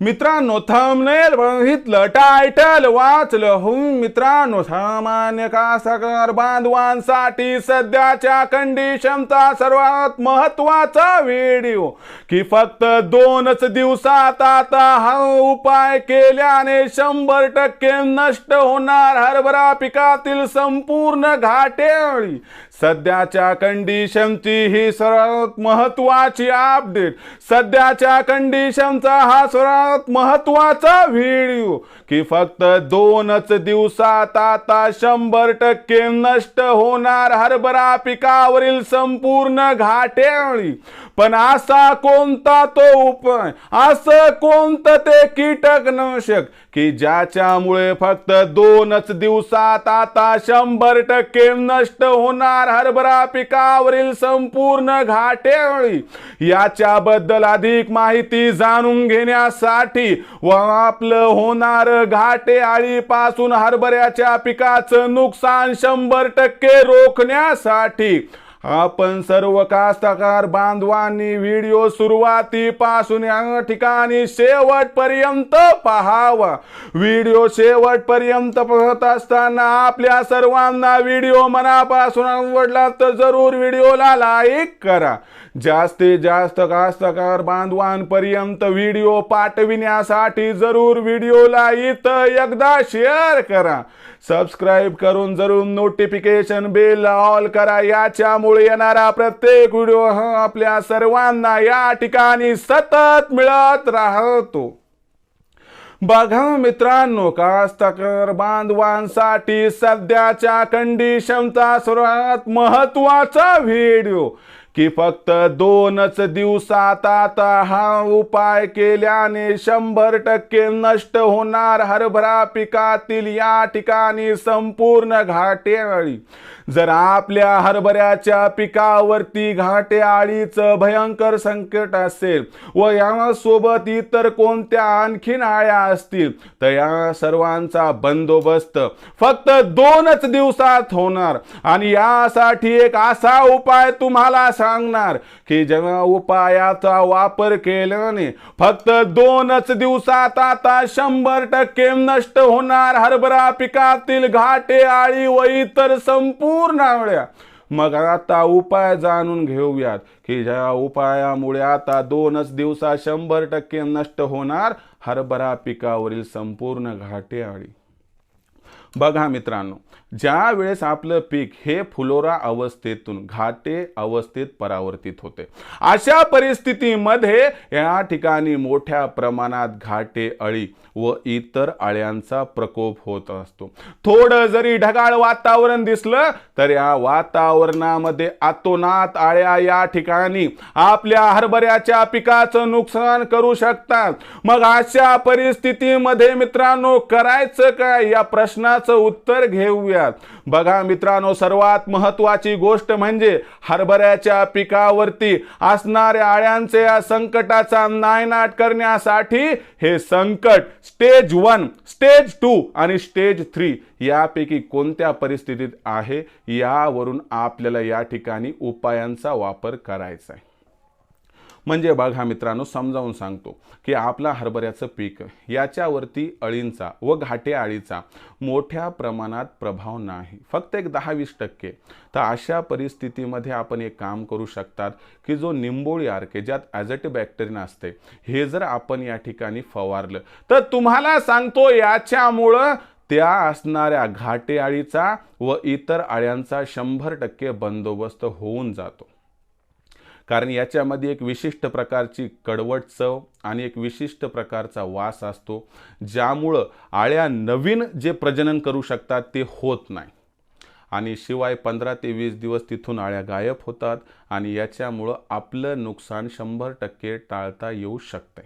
मित्रांनो थंबनेल बघितलं टायटल वाचलं. हो मित्रांनो सामान्य कास्तकार बांधवांसाठी सध्याच्या कंडिशनचा सर्वात महत्त्वाचा व्हिडिओ की फक्त दोनच दिवसात आता हा उपाय केल्याने शंभर टक्के नष्ट होणार हरभरा पिकातील संपूर्ण घाटेळी सध्याच्या कंडिशनची ही सर्वात महत्वाची अपडेट सध्याच्या कंडिशनचा हा सर्वात महत्त्वाचा व्हिडिओ की फक्त दोनच दिवसात आता शंभर टक्के नष्ट होणार हरभरा पिकावरील संपूर्ण घाटेळी. पण असा कोणता तो उपाय? असं कोणतं ते कीटकनाशक की ज्याच्यामुळे फक्त दोनच दिवसात आता शंभर टक्के नष्ट होणार हरभरा पिकावरील संपूर्ण घाटेळी? याच्याबद्दल अधिक माहिती जाणून घेण्यासाठी व आपलं होणार घाटे आळीपासून हरभऱ्याच्या पिकाचं नुकसान शंभर टक्के रोखण्यासाठी. आपण सर्व कास्तकार बांधवांनी व्हिडिओ सुरुवातीपासून या ठिकाणी शेवटपर्यंत पहावा. व्हिडिओ शेवटपर्यंत पाहत असताना आपल्या सर्वांना व्हिडिओ मनापासून आवडला तर जरूर व्हिडिओला लाईक करा. जास्तीत जास्त कास्तकार बांधवांपर्यंत व्हिडिओ पाठविण्यासाठी जरूर व्हिडिओला इथं एकदा शेअर करा. सबस्क्राईब करून जरूर नोटिफिकेशन बेल ऑल करा याच्यामुळे येणारा प्रत्येक व्हिडिओ हा आपल्या सर्वांना या ठिकाणी सतत मिळत राहतो. बघा मित्रांनो कास्तकर बांधवांसाठी सध्याच्या कंडिशनचा सर्वात महत्त्वाचा व्हिडिओ की फक्त दोनच दिवसात आता हा उपाय केल्याने शंभर टक्के नष्ट होणार हरभरा पिकातील या ठिकाणी संपूर्ण घाटेआळी जर आपल्या हरभऱ्याच्या पिकावरती घाटेआळीचं भयंकर संकट असेल व यासोबत इतर कोणत्या आणखीन आळ्या असतील तर या सर्वांचा बंदोबस्त फक्त दोनच दिवसात होणार. आणि यासाठी एक असा उपाय तुम्हाला सांगणार की जेव्हा उपायाचा वापर केल्याने फक्त दोनच दिवसात आता शंभर टक्के नष्ट होणार. हरभरा पिकातील घाटे आळी व इतर संपूर्ण आवळ्या मग आता उपाय जाणून घेऊयात की ज्या उपायामुळे आता दोनच दिवसात शंभर टक्के नष्ट होणार हरभरा पिकावरील संपूर्ण घाटे आळी. बघा मित्रांनो ज्या वेळेस आपलं पीक हे फुलोरा अवस्थेतून घाटे अवस्थेत परावर्तित होते. अशा परिस्थितीमध्ये या ठिकाणी मोठ्या प्रमाणात घाटे अळी व इतर अळ्यांचा प्रकोप होत असतो. थोडं जरी ढगाळ वातावरण दिसलं तर या वातावरणामध्ये आतोनात आळ्या या ठिकाणी आपल्या हरभऱ्याच्या पिकाचं नुकसान करू शकतात. मग अशा परिस्थितीमध्ये मित्रांनो करायचं काय? या प्रश्नाचं उत्तर घेऊया. घेऊयात बघा मित्रांनो सर्वात महत्वाची गोष्ट म्हणजे हरभऱ्याच्या पिकावरती असणाऱ्या आळ्यांचे या संकटाचा नायनाट करण्यासाठी हे संकट स्टेज वन स्टेज टू आणि स्टेज थ्री यापैकी कोणत्या परिस्थितीत आहे यावरून आपल्याला या ठिकाणी उपायांचा वापर करायचा आहे. म्हणजे बघा मित्रांनो समजावून सांगतो की आपला हरभऱ्याचं पीक याच्यावरती अळींचा व घाटे आळीचा मोठ्या प्रमाणात प्रभाव नाही. फक्त एक दहा वीस टक्के. तर अशा परिस्थितीमध्ये आपण एक काम करू शकतात की जो निंबोळी आरके ज्यात ॲझेटिव बॅक्टेरिया असते हे जर आपण या ठिकाणी फवारलं तर तुम्हाला सांगतो याच्यामुळं त्या असणाऱ्या घाटे आळीचा व इतर आळ्यांचा शंभर टक्के बंदोबस्त होऊन जातो. कारण याच्यामध्ये एक विशिष्ट प्रकारची कडवट चव आणि एक विशिष्ट प्रकारचा वास असतो ज्यामुळं आळ्या नवीन जे प्रजनन करू शकतात ते होत नाही. आणि शिवाय पंधरा ते वीस दिवस तिथून आळ्या गायब होतात आणि याच्यामुळं आपलं नुकसान शंभर टक्के टाळता येऊ शकते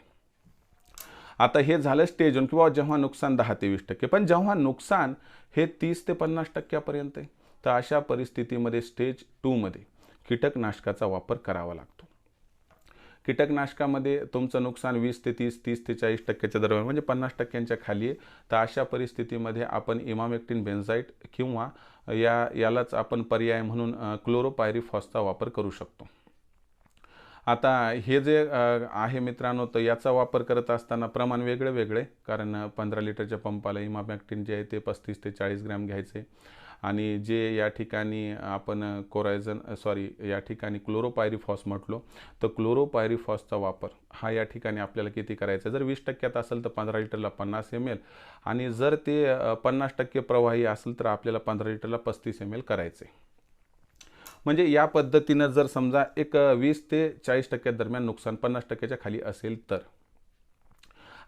आता हे झालं स्टेज वन किंवा जेव्हा नुकसान दहा ते वीस टक्के पण जेव्हा नुकसान हे तीस ते पन्नास टक्क्यापर्यंत आहे तर अशा परिस्थितीमध्ये स्टेज टूमध्ये कीटकनाशकाचा वापर करावा लागतो. कीटकनाशकामध्ये तुमचं नुकसान वीस ते तीस तीस ते चाळीस टक्क्याच्या दरम्यान म्हणजे पन्नास टक्क्यांच्या खाली आहे. तर अशा परिस्थितीमध्ये आपण इमामेक्टिन बेन्झाईट किंवा या यालाच आपण पर्याय म्हणून क्लोरोपायरीफॉसचा वापर करू शकतो. आता हे जे आहे मित्रांनो तर याचा वापर करत असताना प्रमाण वेगळे वेगळे. कारण पंधरा लिटरच्या पंपाला इमामॅक्टिन जे आहे ते पस्तीस ते चाळीस ग्रॅम घ्यायचे. आणि जे या ठिकाणी आपण कोरायझन सॉरी या ठिकाणी क्लोरोपायरीफॉस म्हटलो तर क्लोरोपायरीफॉसचा वापर हा या ठिकाणी आपल्याला किती करायचा जर वीस टक्क्यात असेल तर पंधरा लिटरला पन्नास एम एल आणि जर ते पन्नास टक्के प्रवाही असेल तर आपल्याला पंधरा लिटरला पस्तीस एम एल करायचे. म्हणजे या पद्धतीनं जर समजा एक वीस ते चाळीस टक्क्या दरम्यान नुकसान पन्नास टक्क्याच्या खाली असेल तर.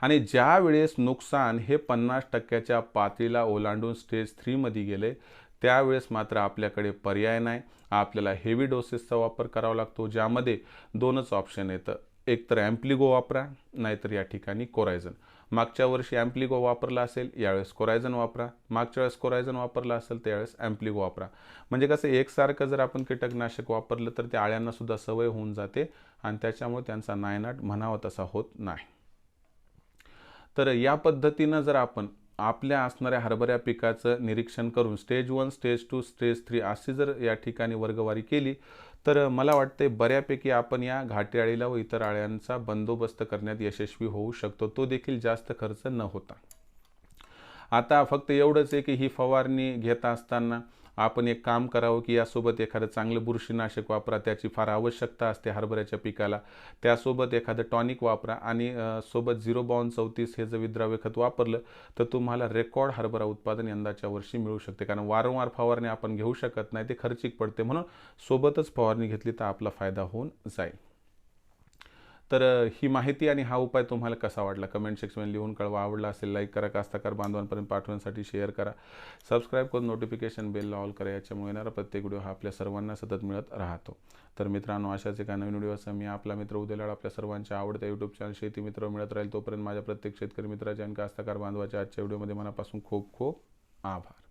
आणि ज्या वेळेस नुकसान हे पन्नास टक्क्याच्या पातळीला ओलांडून स्टेज थ्रीमध्ये गेले त्यावेळेस मात्र आपल्याकडे पर्याय नाही. आपल्याला हेवी डोसेसचा वापर करावा लागतो ज्यामध्ये दोनच ऑप्शन येतं. एक तर ॲम्प्लिगो वापरा नाहीतर या ठिकाणी कोरायझन. मागच्या वर्षी ॲम्प्लिगो वापरला असेल यावेळेस कोरायझन वापरा. मागच्या वेळेस कोरायझन वापरला असेल त्यावेळेस ॲम्प्लिगो वापरा. म्हणजे कसं एकसारखं जर आपण कीटकनाशक वापरलं तर त्या आळ्यांना सुद्धा सवय होऊन जाते आणि त्याच्यामुळे त्यांचा नायनाट म्हणावा तसा होत नाही. तर या पद्धतीनं जर आपण आपल्या असणाऱ्या हरभऱ्या पिकाचं निरीक्षण करून stage one stage two stage three अशी जर या ठिकाणी वर्गवारी केली तर मला वाटते बऱ्यापैकी आपण या घाटी आळीला व इतर आळ्यांचा बंदोबस्त करण्यात यशस्वी होऊ शकतो. तो देखील जास्त खर्च न होता. आता फक्त एवढंच आहे की ही फवारणी घेत असताना आपण एक काम करावं की यासोबत एखादं चांगलं बुरशीनाशक वापरा त्याची फार आवश्यकता असते हरभऱ्याच्या पिकाला. त्यासोबत एखादं टॉनिक वापरा आणि सोबत झिरो बॉन चौतीस हे जर विद्राव्य खत वापरलं तर तुम्हाला रेकॉर्ड हरभरा उत्पादन यंदाच्या वर्षी मिळू शकते. कारण वारंवार फवारणी आपण घेऊ शकत नाही ते खर्चिक पडते म्हणून सोबतच फवारणी घेतली तर आपला फायदा होऊन जाईल. तर ही माहिती आणि हा उपाय तुम्हाला कसा वाटला? कमेंट सेक्शनमध्ये लिहून कळवा. आवडला असेल लाईक करा कास्ताकार बांधवांपर्यंत पाठवण्यासाठी शेअर करा. सबस्क्राईब करून नोटिफिकेशन बेल ऑल करा. याच्यामुळे येणारा प्रत्येक व्हिडिओ हा आपल्या सर्वांना सतत मिळत राहतो. तर मित्रांनो अशाच एका नवीन व्हिडिओ असं मी आपला मित्र उद्याला आपल्या सर्वांच्या आवडत्या यूट्यूब चॅनल शेती मित्र मिळत राहील. तोपर्यंत माझ्या प्रत्येक शेतकरी मित्राच्या आणि कास्ताकार बांधवाच्या आजच्या व्हिडिओमध्ये मनापासून खूप खूप आभार.